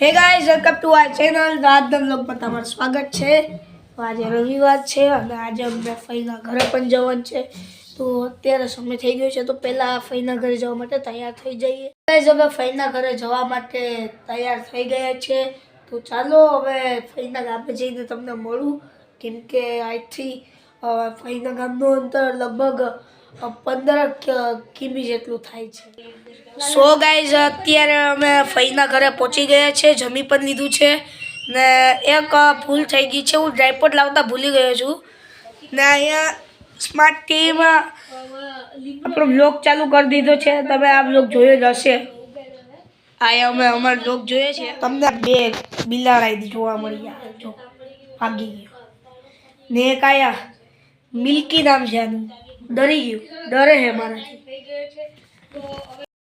Hey guys welcome to our channel આજના બ્લોગમાં તમારું સ્વાગત છે. આજે રવિવાર છે અને આજે અમને ફઈના ઘરે પણ જવાનું છે. તો અત્યારે સમય થઈ ગયો છે, તો પહેલાં ફઈના ઘરે જવા માટે તૈયાર થઈ જઈએ. ગાઈઝ હવે ફઈના ઘરે જવા માટે તૈયાર થઈ ગયા છે. તો ચાલો હવે ફઈના ગામે જઈને તમને મળું. કેમ કે અહીંથી અ, ફઈના ગામનું અંતર લગભગ પંદર કિમી જેટલું થાય છે. સો ગાઈઝ અત્યારે અમે ફઈના ઘરે પહોંચી ગયા છે જમી પણ લીધું છે. ને એક ભૂલ થઈ ગઈ છે હું ડ્રાયપોડ લાવતા ભૂલી ગયો છું. ને અહીંયા સ્માર્ટ ટીવીમાં આપણો બ્લોગ ચાલુ કરી દીધો છે. તમે આ બ્લોગ જોયો જ હશે. આયા અમે અમારો બ્લોગ જોઈએ છે. તમને બે બિલાડા જોવા મળી ગયા જો ભાગી ગયો. ને એક આયા. મિલ્કી નામ છે આનું. ડરી ગયું. ડરે છે મારાથી.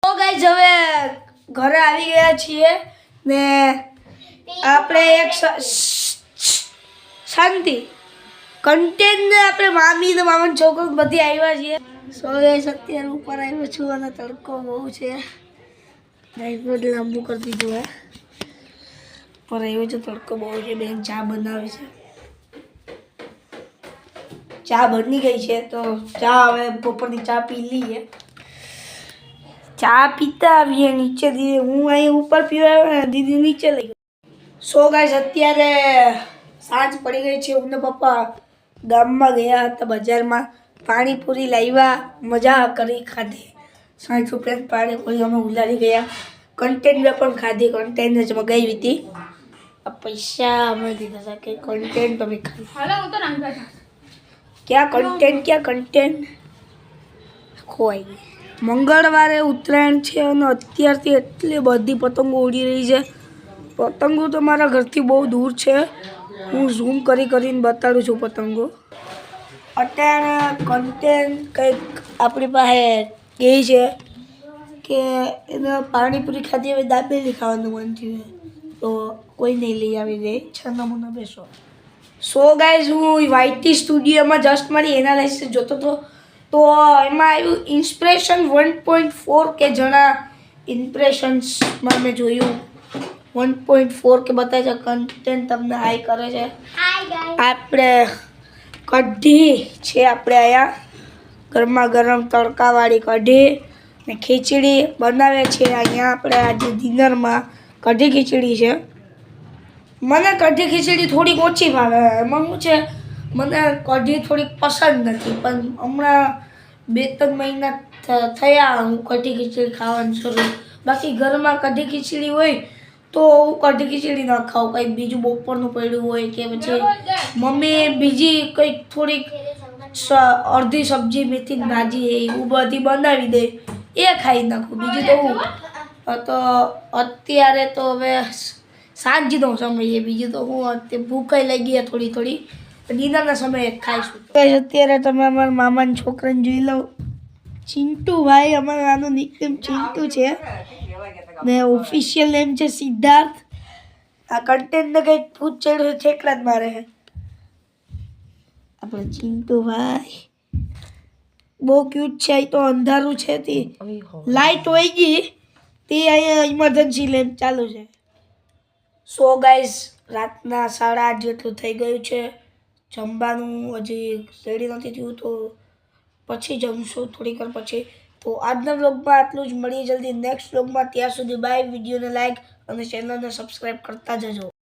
તો ગાઈઝ હવે ઘરે આવી ગયા છીએ ને આપણે એક શાંતિ. કન્ટેન્ટ આપણે મામી ને મામાના છોકરો બધી આવ્યા છીએ. સો ગાઈઝ અત્યારે ઉપર આવ્યો છું અને તડકો બહુ છે. ડ્રાઈવર લાંબુ કરી દીધું હે. પર આવ્યો છે, તડકો બહુ છે. બેન ચા બનાવે છે. ચા બની ગઈ છે, તો ચા હવે બપોરની ચા પી લઈએ. ચા પીતા આવીએ નીચે, દીદી હું અહીં ઉપર પીવા આવ્યો ને, દીદી નીચે લઈ સો ગાઈસ અત્યારે સાંજ પડી ગઈ છે હું પપ્પા ગામમાં ગયા હતા બજારમાં. પાણીપુરી લાવ્યા, મજા કરી ખાધી. સાઠ ઉપરાંત પાણીપુરી અમે ઉલાડી ગયા. કન્ટેન્ટ પણ ખાધી કન્ટેન્ટ જ મગાવી હતી. પૈસા અમે દીધા કે કન્ટેન્ટ તમે ખાઈ ક્યાં કન્ટેન્ટ ક્યાં કન્ટેન્ટ ખોવાઈ ગઈ. મંગળવારે ઉત્તરાયણ છે અને અત્યારથી એટલી બધી પતંગો ઉડી રહી છે. પતંગો તો મારા ઘરથી બહુ દૂર છે. હું ઝૂમ કરી કરીને બતાડું છું પતંગો. અત્યારે કન્ટેન્ટ કંઈક આપણી પાસે એ છે કે એને પાણીપુરી ખાધી, હવે દાબેલી ખાવાનું મન થયું તો કોઈ નહીં લઈ આવી દે છ નમૂનો બેસો. સો ગાઈઝ હું વાયટી સ્ટુડિયોમાં જસ્ટ મારી એનાલિસિસ જોતો હતો. તો એમાં આવ્યું ઇન્સ્પિરેશન વન પોઈન્ટ ફોર કે જણા ઇમ્પ્રેશન્સમાં મેં જોયું. વન પોઈન્ટ ફોર કે બતાવે છે કન્ટેન્ટ તમને હાઈ કરે છે. આપણે કઢી છે આપણે અહીંયા ગરમા ગરમ તડકાવાળી કઢી ને ખીચડી બનાવે છે. અહીંયા આપણે આજે ડિનરમાં કઢી ખીચડી છે. મને કઢી ખીચડી થોડીક ઓછી ભાવે. એમાં શું છે, મને કઢી થોડીક પસંદ નથી, પણ હમણાં બે ત્રણ મહિના થયા હું કઢી ખીચડી ખાવાનું શરૂ. બાકી ઘરમાં કઢી ખીચડી હોય તો હું કઢી ખીચડી ન ખાઉં. કંઈક બીજું બપોરનું પડ્યું હોય કે પછી મમ્મી બીજી કંઈક થોડીક અડધી સબ્જી મેથી ભાજી એવું બધી બનાવી દે, એ ખાઈ નાખું. બીજું તો હું, તો અત્યારે તો હવે સાંજનો સમય છે બીજું તો હું અત્યારે ભૂખાઈ લાગી થોડી થોડી. ડિનરના સમયે ખાઈશું. અત્યારે તમે અમારા મામાના છોકરાને જોઈ લો. ચિંટુ ભાઈ અમારા આનું નિકનેમ ચિંટુ છે. ને ઓફિશિયલ નેમ છે સિદ્ધાર્થ. આ કન્ટેન્ટને કંઈક ભૂત ચડ્યો છે એકલા જ મારે. છે આપણે ચિંટુ ભાઈ. બહુ ક્યુટ છે અહીં તો અંધારું છે તે. લાઈટ હોય ગઈ. તે અહીંયા ઇમરજન્સી લેમ્પ ચાલુ છે. સો ગાઈઝ રાતના સાડા આઠ જેટલું થઈ ગયું છે. જમવાનું હજી રેડી નથી થયું, તો પછી જમશું થોડીક વાર પછી. તો આજના વ્લોગમાં આટલું જ. મળીએ જલ્દી નેક્સ્ટ વ્લોગમાં ત્યાં સુધી બાય વિડીયોને લાઇક અને ચેનલને સબસ્ક્રાઈબ કરતા જજો.